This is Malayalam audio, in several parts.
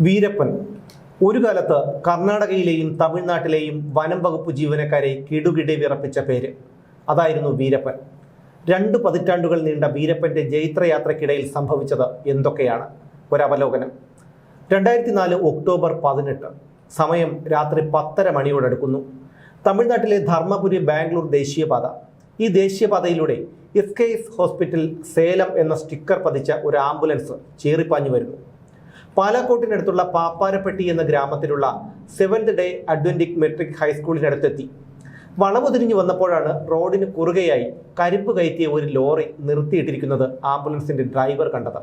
വീരപ്പൻ. ഒരു കാലത്ത് കർണാടകയിലെയും തമിഴ്നാട്ടിലെയും വനം വകുപ്പ് ജീവനക്കാരെ കിടുകിടെ വിറപ്പിച്ച പേര്. അതായിരുന്നു വീരപ്പൻ. രണ്ട് പതിറ്റാണ്ടുകൾ നീണ്ട വീരപ്പന്റെ ജൈത്രയാത്രക്കിടയിൽ സംഭവിച്ചത് എന്തൊക്കെയാണ്? ഒരവലോകനം. രണ്ടായിരത്തി നാല് ഒക്ടോബർ പതിനെട്ട്. സമയം രാത്രി പത്തര മണിയോടടുക്കുന്നു. തമിഴ്നാട്ടിലെ ധർമ്മപുരി ബാംഗ്ലൂർ ദേശീയപാത. ഈ ദേശീയപാതയിലൂടെ S K S hospital Salem എന്ന സ്റ്റിക്കർ പതിച്ച ഒരു ആംബുലൻസ് ചീറിപ്പാഞ്ഞു വരുന്നു. പാലാക്കോട്ടിനടുത്തുള്ള പാപ്പാരപ്പെട്ടി എന്ന ഗ്രാമത്തിലുള്ള സെവൻത് ഡേ അഡ്വന്റിക് മെട്രിക് ഹൈസ്കൂളിനടുത്തെത്തി വളവ് തിരിഞ്ഞു വന്നപ്പോഴാണ് റോഡിന് കുറുകയായി കരിപ്പ് കയറ്റിയ ഒരു ലോറി നിർത്തിയിട്ടിരിക്കുന്നത് ആംബുലൻസിന്റെ ഡ്രൈവർ കണ്ടത്.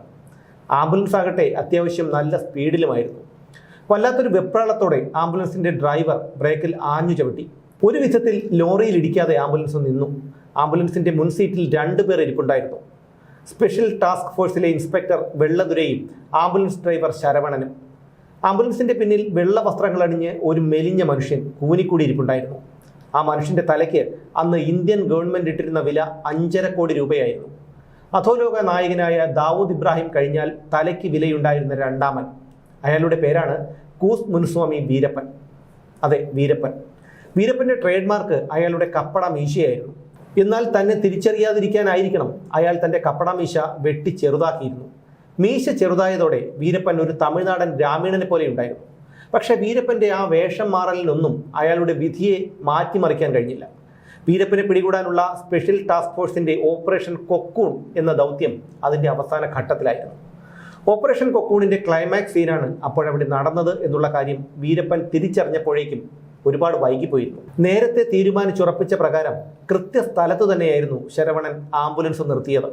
ആംബുലൻസ് ആകട്ടെ അത്യാവശ്യം നല്ല സ്പീഡിലുമായിരുന്നു. വല്ലാത്തൊരു വെപ്രാളത്തോടെ ആംബുലൻസിന്റെ ഡ്രൈവർ ബ്രേക്കിൽ ആഞ്ഞു ചവിട്ടി. ഒരു വിധത്തിൽ ലോറിയിൽ ഇടിക്കാതെ ആംബുലൻസ് നിന്നു. ആംബുലൻസിന്റെ മുൻസീറ്റിൽ രണ്ടുപേർ ഇരിപ്പുണ്ടായിരുന്നു. സ്പെഷ്യൽ ടാസ്ക് ഫോഴ്സിലെ ഇൻസ്പെക്ടർ വെള്ളദുരയും ആംബുലൻസ് ഡ്രൈവർ ശരവണനും. ആംബുലൻസിന്റെ പിന്നിൽ വെള്ള വസ്ത്രങ്ങൾ അണിഞ്ഞ് ഒരു മെലിഞ്ഞ മനുഷ്യൻ കൂനിക്കൂടിയിരിപ്പുണ്ടായിരുന്നു. ആ മനുഷ്യന്റെ തലയ്ക്ക് അന്ന് ഇന്ത്യൻ ഗവൺമെന്റ് ഇട്ടിരുന്ന വില അഞ്ചര കോടി രൂപയായിരുന്നു. അധോലോക നായകനായ ദാവൂദ് ഇബ്രാഹിം കഴിഞ്ഞാൽ തലയ്ക്ക് വിലയുണ്ടായിരുന്ന രണ്ടാമൻ. അയാളുടെ പേരാണ് കൂസ് മുനുസ്വാമി വീരപ്പൻ. അതെ വീരപ്പൻ. വീരപ്പന്റെ ട്രേഡ് മാർക്ക് അയാളുടെ കപ്പട മീശയായിരുന്നു. എന്നാൽ തന്നെ തിരിച്ചറിയാതിരിക്കാനായിരിക്കണം. അയാൾ തന്റെ കപ്പട മീശ വെട്ടി ചെറുതാക്കിയിരുന്നു. മീശ ചെറുതായതോടെ വീരപ്പൻ ഒരു തമിഴ്നാടൻ ഗ്രാമീണനെ പോലെ ഉണ്ടായിരുന്നു. പക്ഷേ വീരപ്പന്റെ ആ വേഷം മാറലിനൊന്നും അയാളുടെ വിധിയെ മാറ്റിമറിക്കാൻ കഴിഞ്ഞില്ല. വീരപ്പനെ പിടികൂടാനുള്ള സ്പെഷ്യൽ ടാസ്ക് ഫോഴ്സിന്റെ ഓപ്പറേഷൻ കൊക്കൂൺ എന്ന ദൗത്യം അതിന്റെ അവസാന ഘട്ടത്തിലായിരുന്നു. ഓപ്പറേഷൻ കൊക്കൂണിന്റെ ക്ലൈമാക്സ് സീനാണ് അപ്പോഴവിടെ നടന്നത് എന്നുള്ള കാര്യം വീരപ്പൻ തിരിച്ചറിഞ്ഞപ്പോഴേക്കും ഒരുപാട് വൈകിപ്പോയിരുന്നു. നേരത്തെ തീരുമാനിച്ചുറപ്പിച്ച പ്രകാരം കൃത്യസ്ഥലത്ത് തന്നെയായിരുന്നു ശരവണൻ ആംബുലൻസ് നിർത്തിയത്.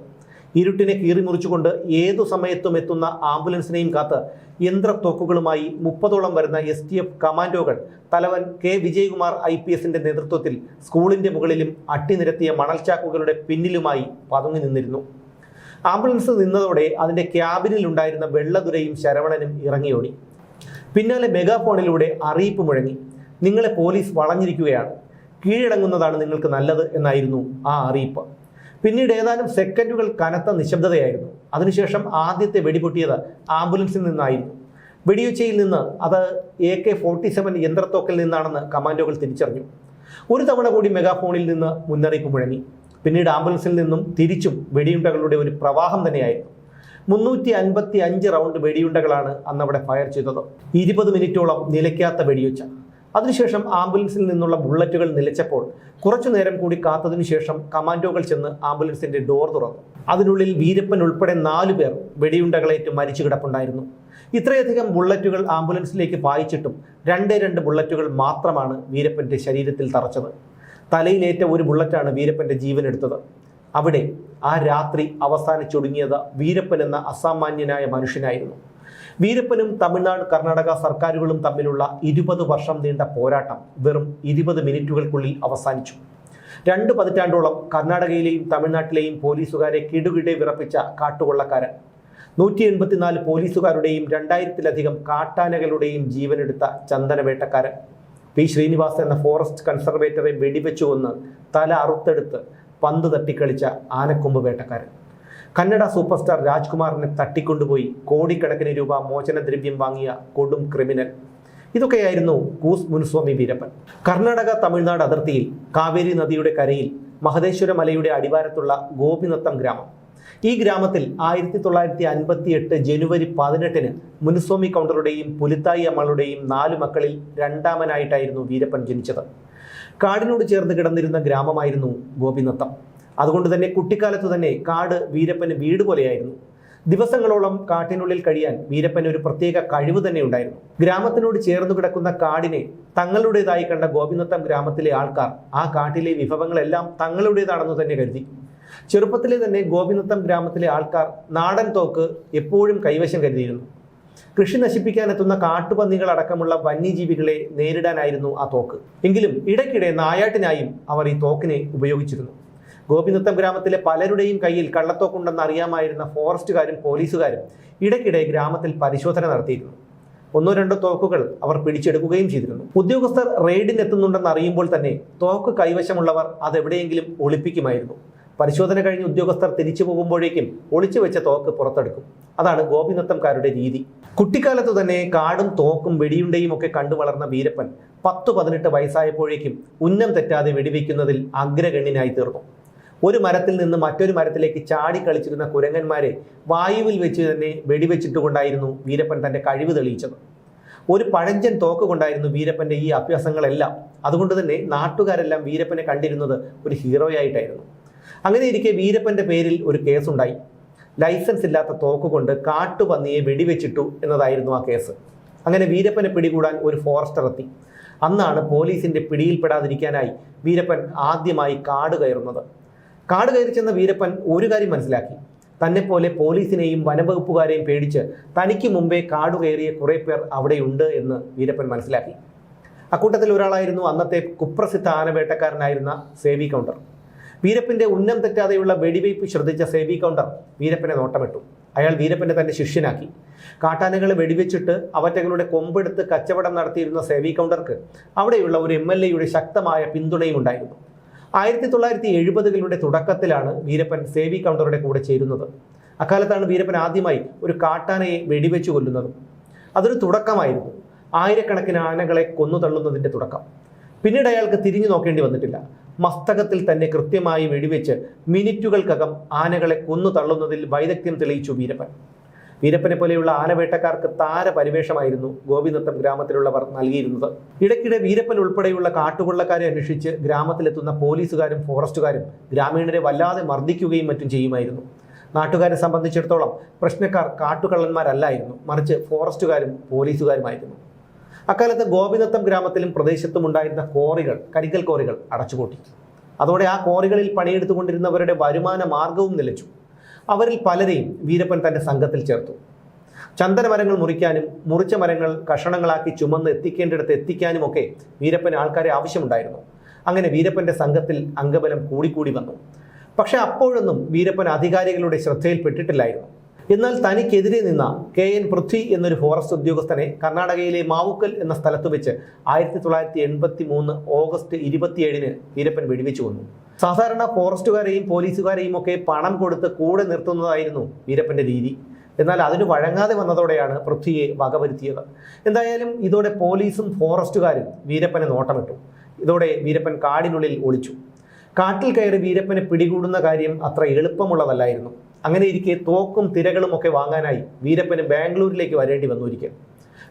ഇരുട്ടിനെ കീറിമുറിച്ചുകൊണ്ട് ഏതു സമയത്തും എത്തുന്ന ആംബുലൻസിനെയും കാത്ത് യന്ത്രത്തോക്കുകളുമായി മുപ്പതോളം വരുന്ന എസ് ടി എഫ് കമാൻഡോകൾ തലവൻ കെ വിജയകുമാർ ഐ പി എസിന്റെ നേതൃത്വത്തിൽ സ്കൂളിന്റെ മുകളിലും അട്ടിനിരത്തിയ മണൽച്ചാക്കുകളുടെ പിന്നിലുമായി പതുങ്ങി നിന്നിരുന്നു. ആംബുലൻസ് നിന്നതോടെ അതിന്റെ ക്യാബിനിൽ ഉണ്ടായിരുന്ന വെള്ളതുരയും ശരവണനും ഇറങ്ങിയോടി. പിന്നാലെ മെഗാഫോണിലൂടെ അറിയിപ്പ് മുഴങ്ങി. നിങ്ങളെ പോലീസ് വളഞ്ഞിരിക്കുകയാണ്. കീഴടങ്ങുന്നതാണ് നിങ്ങൾക്ക് നല്ലത് എന്നായിരുന്നു ആ അറിയിപ്പ്. പിന്നീട് ഏതാനും സെക്കൻഡുകൾ കനത്ത നിശബ്ദതയായിരുന്നു. അതിനുശേഷം ആദ്യത്തെ വെടിപൊട്ടിയത് ആംബുലൻസിൽ നിന്നായിരുന്നു. വെടിയുച്ചയിൽ നിന്ന് അത് എ കെ ഫോർട്ടി സെവൻ യന്ത്രത്തോക്കിൽ നിന്നാണെന്ന് കമാൻഡോകൾ തിരിച്ചറിഞ്ഞു. ഒരു തവണ കൂടി മെഗാഫോണിൽ നിന്ന് മുന്നറിയിപ്പ് മുഴങ്ങി. പിന്നീട് ആംബുലൻസിൽ നിന്നും തിരിച്ചും വെടിയുണ്ടകളുടെ ഒരു പ്രവാഹം തന്നെയായിരുന്നു. മുന്നൂറ്റി അൻപത്തി അഞ്ച് റൗണ്ട് വെടിയുണ്ടകളാണ് അന്നവിടെ ഫയർ ചെയ്തത്. ഇരുപത് മിനിറ്റോളം നിലയ്ക്കാത്ത വെടിയൊച്ച അതിനുശേഷം ആംബുലൻസിൽ നിന്നുള്ള ബുള്ളറ്റുകൾ നിലച്ചപ്പോൾ കുറച്ചു നേരം കൂടി കാത്തതിനു ശേഷം കമാൻഡോകൾ ചെന്ന് ആംബുലൻസിന്റെ ഡോർ തുറന്നു. അതിനുള്ളിൽ വീരപ്പൻ ഉൾപ്പെടെ നാലു പേർ വെടിയുണ്ടകളേറ്റ് മരിച്ചു കിടപ്പുണ്ടായിരുന്നു. ഇത്രയധികം ബുള്ളറ്റുകൾ ആംബുലൻസിലേക്ക് പായിച്ചിട്ടും രണ്ടേ രണ്ട് ബുള്ളറ്റുകൾ മാത്രമാണ് വീരപ്പന്റെ ശരീരത്തിൽ തറച്ചത്. തലയിലേറ്റ ഒരു ബുള്ളറ്റാണ് വീരപ്പന്റെ ജീവൻ എടുത്തത് അവിടെ ആ രാത്രി അവസാനിച്ചൊടുങ്ങിയത് വീരപ്പൻ എന്ന അസാമാന്യനായ മനുഷ്യനായിരുന്നു. വീരപ്പനും തമിഴ്നാട് കർണാടക സർക്കാരുകളും തമ്മിലുള്ള ഇരുപത് വർഷം നീണ്ട പോരാട്ടം വെറും ഇരുപത് മിനിറ്റുകൾക്കുള്ളിൽ അവസാനിച്ചു. രണ്ട് പതിറ്റാണ്ടോളം കർണാടകയിലെയും തമിഴ്നാട്ടിലെയും പോലീസുകാരെ കിടുകിടെ വിറപ്പിച്ച കാട്ടുകൊള്ളക്കാരൻ. നൂറ്റി എൺപത്തിനാല് പോലീസുകാരുടെയും രണ്ടായിരത്തിലധികം കാട്ടാനകളുടെയും ജീവനെടുത്ത ചന്ദനവേട്ടക്കാരൻ. പി. ശ്രീനിവാസ് എന്ന ഫോറസ്റ്റ് കൺസർവേറ്ററെ വെടിവെച്ചു കൊന്ന് തല അറുത്തെടുത്ത് പന്ത് തട്ടിക്കളിച്ച ആനക്കൊമ്പ് വേട്ടക്കാരൻ. കന്നഡ സൂപ്പർ സ്റ്റാർ രാജ്കുമാറിനെ തട്ടിക്കൊണ്ടുപോയി. കോടിക്കണക്കിന് രൂപ മോചനദ്രവ്യം വാങ്ങിയ കൊടും ക്രിമിനൽ. ഇതൊക്കെയായിരുന്നു കൂസ് മുനുസ്വാമി വീരപ്പൻ. കർണാടക തമിഴ്നാട് അതിർത്തിയിൽ കാവേരി നദിയുടെ കരയിൽ മഹദേശ്വര മലയുടെ അടിവാരത്തുള്ള ഗോപിനത്തം ഗ്രാമം. ഈ ഗ്രാമത്തിൽ ആയിരത്തി തൊള്ളായിരത്തി അൻപത്തി എട്ട് ജനുവരി പതിനെട്ടിന് മുനുസ്വാമി കൗണ്ടറുടെയും പുലിത്തായി അമ്മളുടെയും നാല് മക്കളിൽ രണ്ടാമനായിട്ടായിരുന്നു വീരപ്പൻ ജനിച്ചത്. കാടിനോട് ചേർന്ന് കിടന്നിരുന്ന ഗ്രാമമായിരുന്നു ഗോപിനത്തം. അതുകൊണ്ട് തന്നെ കുട്ടിക്കാലത്ത് തന്നെ കാട് വീരപ്പന് വീട് പോലെയായിരുന്നു. ദിവസങ്ങളോളം കാട്ടിനുള്ളിൽ കഴിയാൻ വീരപ്പന് ഒരു പ്രത്യേക കഴിവ് തന്നെ ഉണ്ടായിരുന്നു. ഗ്രാമത്തിനോട് ചേർന്ന് കിടക്കുന്ന കാടിനെ തങ്ങളുടേതായി കണ്ട ഗോപിനത്തം ഗ്രാമത്തിലെ ആൾക്കാർ ആ കാട്ടിലെ വിഭവങ്ങളെല്ലാം തങ്ങളുടേതാണെന്ന് തന്നെ കരുതി. ചെറുപ്പത്തിലെ തന്നെ ഗോപിനത്തം ഗ്രാമത്തിലെ ആൾക്കാർ നാടൻ തോക്ക് എപ്പോഴും കൈവശം കരുതിയിരുന്നു. കൃഷി നശിപ്പിക്കാനെത്തുന്ന കാട്ടുപന്നികൾ അടക്കമുള്ള വന്യജീവികളെ നേരിടാനായിരുന്നു ആ തോക്ക്. എങ്കിലും ഇടയ്ക്കിടെ നായാട്ടിനായും അവർ ഈ തോക്കിനെ ഉപയോഗിച്ചിരുന്നു. ഗോപിനത്തം ഗ്രാമത്തിലെ പലരുടെയും കയ്യിൽ കള്ളത്തോക്കുണ്ടെന്ന് അറിയാമായിരുന്ന ഫോറസ്റ്റുകാരും പോലീസുകാരും ഇടയ്ക്കിടെ ഗ്രാമത്തിൽ പരിശോധന നടത്തിയിരുന്നു. ഒന്നോ രണ്ടോ തോക്കുകൾ അവർ പിടിച്ചെടുക്കുകയും ചെയ്തിരുന്നു. ഉദ്യോഗസ്ഥർ റെയ്ഡിനെത്തുന്നുണ്ടെന്ന് അറിയുമ്പോൾ തന്നെ തോക്ക് കൈവശമുള്ളവർ അതെവിടെയെങ്കിലും ഒളിപ്പിക്കുമായിരുന്നു. പരിശോധന കഴിഞ്ഞ് ഉദ്യോഗസ്ഥർ തിരിച്ചു പോകുമ്പോഴേക്കും ഒളിച്ചു വെച്ച തോക്ക് പുറത്തെടുക്കും. അതാണ് ഗോപിനത്തംകാരുടെ രീതി. കുട്ടിക്കാലത്തു തന്നെ കാടും തോക്കും വെടിയുണ്ടയും ഒക്കെ കണ്ടു വളർന്ന വീരപ്പൻ പത്തു പതിനെട്ട് വയസ്സായപ്പോഴേക്കും ഉന്നം തെറ്റാതെ വെടിവെക്കുന്നതിൽ അഗ്രഗണ്യനായി തീർന്നു. ഒരു മരത്തിൽ നിന്ന് മറ്റൊരു മരത്തിലേക്ക് ചാടി കളിച്ചിരുന്ന കുരങ്ങന്മാരെ വായുവിൽ വെച്ച് തന്നെ വെടിവെച്ചിട്ടുകൊണ്ടായിരുന്നു വീരപ്പൻ തന്റെ കഴിവ് തെളിയിച്ചത്. ഒരു പഴഞ്ചൻ തോക്ക് കൊണ്ടായിരുന്നു വീരപ്പന്റെ ഈ അഭ്യാസങ്ങളെല്ലാം. അതുകൊണ്ട് തന്നെ നാട്ടുകാരെല്ലാം വീരപ്പനെ കണ്ടിരുന്നത് ഒരു ഹീറോയായിട്ടായിരുന്നു. അങ്ങനെ ഇരിക്കെ വീരപ്പന്റെ പേരിൽ ഒരു കേസുണ്ടായി. ലൈസൻസ് ഇല്ലാത്ത തോക്ക് കൊണ്ട് കാട്ടുപന്നിയെ വെടിവെച്ചിട്ടു എന്നതായിരുന്നു ആ കേസ്. അങ്ങനെ വീരപ്പനെ പിടികൂടാൻ ഒരു ഫോറസ്റ്റർ എത്തി. അന്നാണ് പോലീസിന്റെ പിടിയിൽപ്പെടാതിരിക്കാനായി വീരപ്പൻ ആദ്യമായി കാട് കയറുന്നത്. കാട് കയറി ചെന്ന വീരപ്പൻ ഒരു കാര്യം മനസ്സിലാക്കി. തന്നെപ്പോലെ പോലീസിനെയും വനവകുപ്പുകാരെയും പേടിച്ച് തനിക്ക് മുമ്പേ കാട് കയറിയ കുറേ പേർ അവിടെയുണ്ട് എന്ന് വീരപ്പൻ മനസ്സിലാക്കി. അക്കൂട്ടത്തിൽ ഒരാളായിരുന്നു അന്നത്തെ കുപ്രസിദ്ധ ആനവേട്ടക്കാരനായിരുന്ന സേവി കൗണ്ടർ. വീരപ്പന്റെ ഉന്നം തെറ്റാതെയുള്ള വെടിവയ്പ് ശ്രദ്ധിച്ച സേവി കൗണ്ടർ വീരപ്പനെ നോട്ടമിട്ടു. അയാൾ വീരപ്പനെ തന്റെ ശിഷ്യനാക്കി. കാട്ടാനകളെ വെടിവെച്ചിട്ട് അവറ്റകളുടെ കൊമ്പെടുത്ത് കച്ചവടം നടത്തിയിരുന്ന സേവി കൗണ്ടർക്ക് അവിടെയുള്ള ഒരു എം ശക്തമായ പിന്തുണയും ഉണ്ടായിരുന്നു ആയിരത്തി തൊള്ളായിരത്തി എഴുപതുകളുടെ തുടക്കത്തിലാണ് വീരപ്പൻ സേവി കൗണ്ടറുടെ കൂടെ ചേരുന്നത്. അക്കാലത്താണ് വീരപ്പൻ ആദ്യമായി ഒരു കാട്ടാനയെ വെടിവെച്ച് കൊല്ലുന്നത്. അതൊരു തുടക്കമായിരുന്നു. ആയിരക്കണക്കിന് ആനകളെ കൊന്നു തള്ളുന്നതിന്റെ തുടക്കം. പിന്നീട് അയാൾക്ക് തിരിഞ്ഞു നോക്കേണ്ടി വന്നിട്ടില്ല. മസ്തകത്തിൽ തന്നെ കൃത്യമായി വെടിവെച്ച് മിനിറ്റുകൾക്കകം ആനകളെ കൊന്നു തള്ളുന്നതിൽ വൈദഗ്ധ്യം തെളിയിച്ചു വീരപ്പൻ. വീരപ്പനെ പോലെയുള്ള ആനവേട്ടക്കാർക്ക് താര പരിവേഷമായിരുന്നു ഗോപിനത്തം ഗ്രാമത്തിലുള്ളവർ നൽകിയിരുന്നത്. ഇടയ്ക്കിടെ വീരപ്പൻ ഉൾപ്പെടെയുള്ള കാട്ടുകൊള്ളക്കാരെ അന്വേഷിച്ച് ഗ്രാമത്തിലെത്തുന്ന പോലീസുകാരും ഫോറസ്റ്റുകാരും ഗ്രാമീണരെ വല്ലാതെ മർദ്ദിക്കുകയും മറ്റും ചെയ്യുമായിരുന്നു. നാട്ടുകാരെ സംബന്ധിച്ചിടത്തോളം പ്രശ്നക്കാർ കാട്ടുകള്ളന്മാരല്ലായിരുന്നു. മറിച്ച് ഫോറസ്റ്റുകാരും പോലീസുകാരുമായിരുന്നു. അക്കാലത്ത് ഗോപിനത്തം ഗ്രാമത്തിലും പ്രദേശത്തും ഉണ്ടായിരുന്ന കോറികൾ കരിക്കൽ കോറികൾ അടച്ചുപൂട്ടി. അതോടെ ആ കോറികളിൽ പണിയെടുത്തുകൊണ്ടിരുന്നവരുടെ വരുമാന മാർഗവും നിലച്ചു. അവരിൽ പലരെയും വീരപ്പൻ തന്റെ സംഘത്തിൽ ചേർത്തു. ചന്ദന മരങ്ങൾ മുറിക്കാനും മുറിച്ച മരങ്ങൾ കഷണങ്ങളാക്കി ചുമന്ന് എത്തിക്കേണ്ടിടത്ത് എത്തിക്കാനും ഒക്കെ വീരപ്പന് ആൾക്കാരെ ആവശ്യമുണ്ടായിരുന്നു. അങ്ങനെ വീരപ്പന്റെ സംഘത്തിൽ അംഗബലം കൂടിക്കൂടി വന്നു. പക്ഷെ അപ്പോഴൊന്നും വീരപ്പൻ അധികാരികളുടെ ശ്രദ്ധയിൽപ്പെട്ടിട്ടില്ലായിരുന്നു എന്നാൽ തനിക്കെതിരെ നിന്ന കെ എൻ പൃഥ്വി എന്നൊരു ഫോറസ്റ്റ് ഉദ്യോഗസ്ഥനെ കർണാടകയിലെ മാവുക്കൽ എന്ന സ്ഥലത്ത് വെച്ച് ആയിരത്തി തൊള്ളായിരത്തി എൺപത്തി മൂന്ന് ഓഗസ്റ്റ് ഇരുപത്തിയേഴിന് വീരപ്പൻ വെടിവെച്ചു കൊന്നു. സാധാരണ ഫോറസ്റ്റുകാരെയും പോലീസുകാരെയും ഒക്കെ പണം കൊടുത്ത് കൂടെ നിർത്തുന്നതായിരുന്നു വീരപ്പന്റെ രീതി. എന്നാൽ അതിന് വഴങ്ങാതെ വന്നതോടെയാണ് പൃഥ്വിയെ വകവരുത്തിയത്. എന്തായാലും ഇതോടെ പോലീസും ഫോറസ്റ്റുകാരും വീരപ്പനെ നോട്ടമിട്ടു. ഇതോടെ വീരപ്പൻ കാടിനുള്ളിൽ ഒളിച്ചു. കാട്ടിൽ കയറി വീരപ്പനെ പിടികൂടുന്ന കാര്യം അത്ര എളുപ്പമുള്ളതല്ലായിരുന്നു. അങ്ങനെ ഇരിക്കെ തോക്കും തിരകളും ഒക്കെ വാങ്ങാനായി വീരപ്പന് ബാംഗ്ലൂരിലേക്ക് വരേണ്ടി വന്നു ഒരിക്കൽ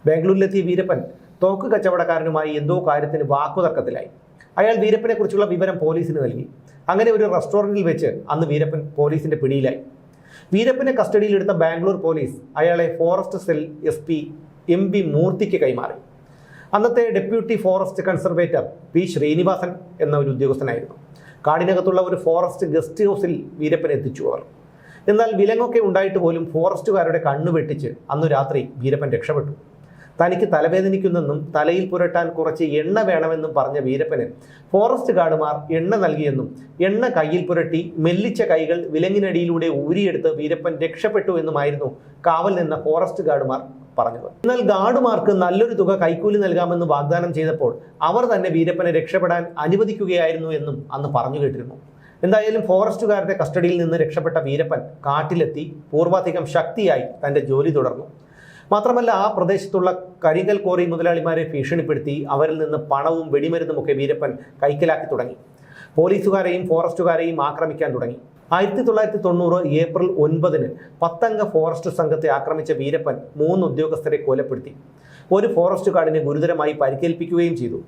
ബാംഗ്ലൂരിലെത്തിയ വീരപ്പൻ തോക്ക് കച്ചവടക്കാരനുമായി എന്തോ കാര്യത്തിന് വാക്കുതർക്കത്തിലായി. അയാൾ വീരപ്പനെ കുറിച്ചുള്ള വിവരം പോലീസിന് നൽകി. അങ്ങനെ ഒരു റെസ്റ്റോറന്റിൽ വെച്ച് അന്ന് വീരപ്പൻ പോലീസിന്റെ പിടിയിലായി. വീരപ്പനെ കസ്റ്റഡിയിലെടുത്ത ബാംഗ്ലൂർ പോലീസ് അയാളെ forest cell S P M P മൂർത്തിക്ക് കൈമാറി. അന്നത്തെ deputy forest conservator P Srinivasan എന്ന ഒരു ഉദ്യോഗസ്ഥനായിരുന്നു. കാടിനകത്തുള്ള ഒരു ഫോറസ്റ്റ് ഗസ്റ്റ് ഹൗസിൽ വീരപ്പൻ എത്തിച്ചു അവർ. എന്നാൽ വിലങ്ങൊക്കെ ഉണ്ടായിട്ട് പോലും ഫോറസ്റ്റുകാരുടെ കണ്ണു വെട്ടിച്ച് അന്നു രാത്രി വീരപ്പൻ രക്ഷപ്പെട്ടു. തനിക്ക് തലവേദനിക്കുന്നെന്നും തലയിൽ പുരട്ടാൻ കുറച്ച് എണ്ണ വേണമെന്നും പറഞ്ഞ വീരപ്പന് ഫോറസ്റ്റ് ഗാർഡുമാർ എണ്ണ നൽകിയെന്നും എണ്ണ കയ്യിൽ പുരട്ടി മെല്ലിച്ച കൈകൾ വിലങ്ങിനടിയിലൂടെ ഊരിയെടുത്ത് വീരപ്പൻ രക്ഷപ്പെട്ടു എന്നുമായിരുന്നു കാവൽ നിന്ന ഫോറസ്റ്റ് ഗാർഡുമാർ പറഞ്ഞത്. എന്നാൽ ഗാർഡുമാർക്ക് നല്ലൊരു തുക കൈക്കൂലി നൽകാമെന്ന് വാഗ്ദാനം ചെയ്തപ്പോൾ അവർ തന്നെ വീരപ്പനെ രക്ഷപ്പെടാൻ അനുവദിക്കുകയായിരുന്നു എന്നും അന്ന് പറഞ്ഞു കേട്ടിരുന്നു. എന്തായാലും ഫോറസ്റ്റുകാരുടെ കസ്റ്റഡിയിൽ നിന്ന് രക്ഷപ്പെട്ട വീരപ്പൻ കാട്ടിലെത്തി പൂർവാധികം ശക്തിയായി തന്റെ ജോലി തുടർന്നു. മാത്രമല്ല ആ പ്രദേശത്തുള്ള കരിങ്കൽ കോറി മുതലാളിമാരെ ഭീഷണിപ്പെടുത്തി അവരിൽ നിന്ന് പണവും വെടിമരുന്നും ഒക്കെ വീരപ്പൻ കൈക്കലാക്കി തുടങ്ങി. പോലീസുകാരെയും ഫോറസ്റ്റുകാരെയും ആക്രമിക്കാൻ തുടങ്ങി. ആയിരത്തി തൊള്ളായിരത്തി തൊണ്ണൂറ് ഏപ്രിൽ ഒൻപതിന് പത്തംഗ ഫോറസ്റ്റ് സംഘത്തെ ആക്രമിച്ച വീരപ്പൻ മൂന്ന് ഉദ്യോഗസ്ഥരെ കൊലപ്പെടുത്തി. ഒരു ഫോറസ്റ്റ് ഗാർഡിനെ ഗുരുതരമായി പരിക്കേൽപ്പിക്കുകയും ചെയ്തു.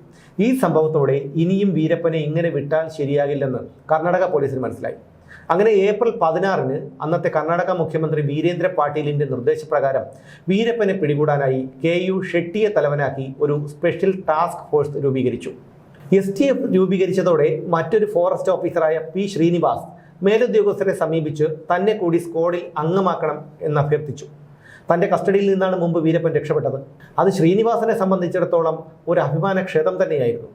ഈ സംഭവത്തോടെ ഇനിയും വീരപ്പനെ ഇങ്ങനെ വിട്ടാൽ ശരിയാകില്ലെന്ന് കർണാടക പോലീസിന് മനസ്സിലായി. അങ്ങനെ ഏപ്രിൽ പതിനാറിന് അന്നത്തെ കർണാടക മുഖ്യമന്ത്രി വീരേന്ദ്ര പാട്ടീലിന്റെ നിർദ്ദേശപ്രകാരം വീരപ്പനെ പിടികൂടാനായി കെ യു ഷെട്ടിയെ തലവനാക്കി ഒരു സ്പെഷ്യൽ ടാസ്ക് ഫോഴ്സ് രൂപീകരിച്ചു. എസ് ടി എഫ് രൂപീകരിച്ചതോടെ മറ്റൊരു ഫോറസ്റ്റ് ഓഫീസറായ പി ശ്രീനിവാസ് മേലുദ്യോഗസ്ഥരെ സമീപിച്ച് തന്നെ കൂടി സ്ക്വാഡിൽ അംഗമാക്കണം എന്ന് അഭ്യർത്ഥിച്ചു തന്റെ കസ്റ്റഡിയിൽ നിന്നാണ് മുമ്പ് വീരപ്പൻ രക്ഷപ്പെട്ടത്. അത് ശ്രീനിവാസനെ സംബന്ധിച്ചിടത്തോളം ഒരു അഭിമാന ക്ഷതം തന്നെയായിരുന്നു.